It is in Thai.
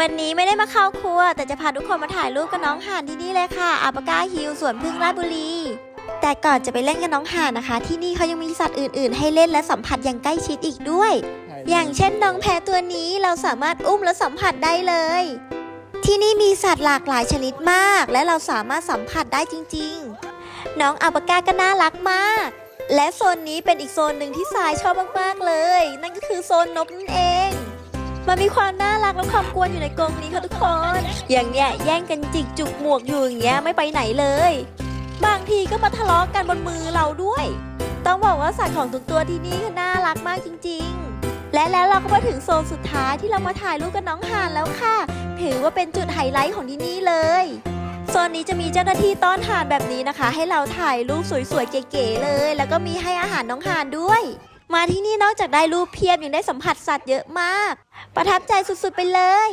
วันนี้ไม่ได้มาเข้าครัว แต่จะพาทุกคนมาถ่ายรูปกับน้องห่านที่นี่เลยค่ะอาปากาฮิลสวนพึ่งราชบุรี แต่ก่อนจะไปเล่นกับน้องห่านนะคะ ที่นี่เขายังมีสัตว์อื่น ๆ ให้เล่นและสัมผัสอย่างใกล้ชิดอีกด้วย อย่างเช่นน้องแพะตัวนี้เราสามารถอุ้มและสัมผัสได้เลย ที่นี่มีสัตว์หลากหลายชนิดมาก และเราสามารถสัมผัสได้จริง ๆ น้องอาปากาก็น่ารักมาก และโซนนี้เป็นอีกโซนหนึ่งที่สายชอบมากๆเลย นั่นก็คือโซนนกนั่นเอง มันมีความน่ารักและความกวนอยู่ในกรงนี้ค่ะทุกคน อย่างเนี้ยแย่งกันจิกจุกหมวกอยู่อย่างเงี้ยไม่ไปไหนเลย บางทีก็มาทะเลาะกันบนมือเราด้วย ต้องบอกว่าสัตว์ของทุกตัวที่นี่คือน่ารักมากจริง ๆ และแล้วเราก็มาถึงโซนสุดท้ายที่เรามาถ่ายรูปกับน้องห่านแล้วค่ะ ถือว่าเป็นจุดไฮไลท์ของที่นี่เลยโซนนี้จะมีเจ้าหน้าที่ต้อนห่านแบบนี้นะคะ ให้เราถ่ายรูปสวยๆเก๋ๆเลย แล้วก็มีให้อาหารน้องห่านด้วย มาที่นี่นอกจากได้รูปเพียบยังได้สัมผัสสัตว์เยอะมาก ประทับใจสุดๆไปเลย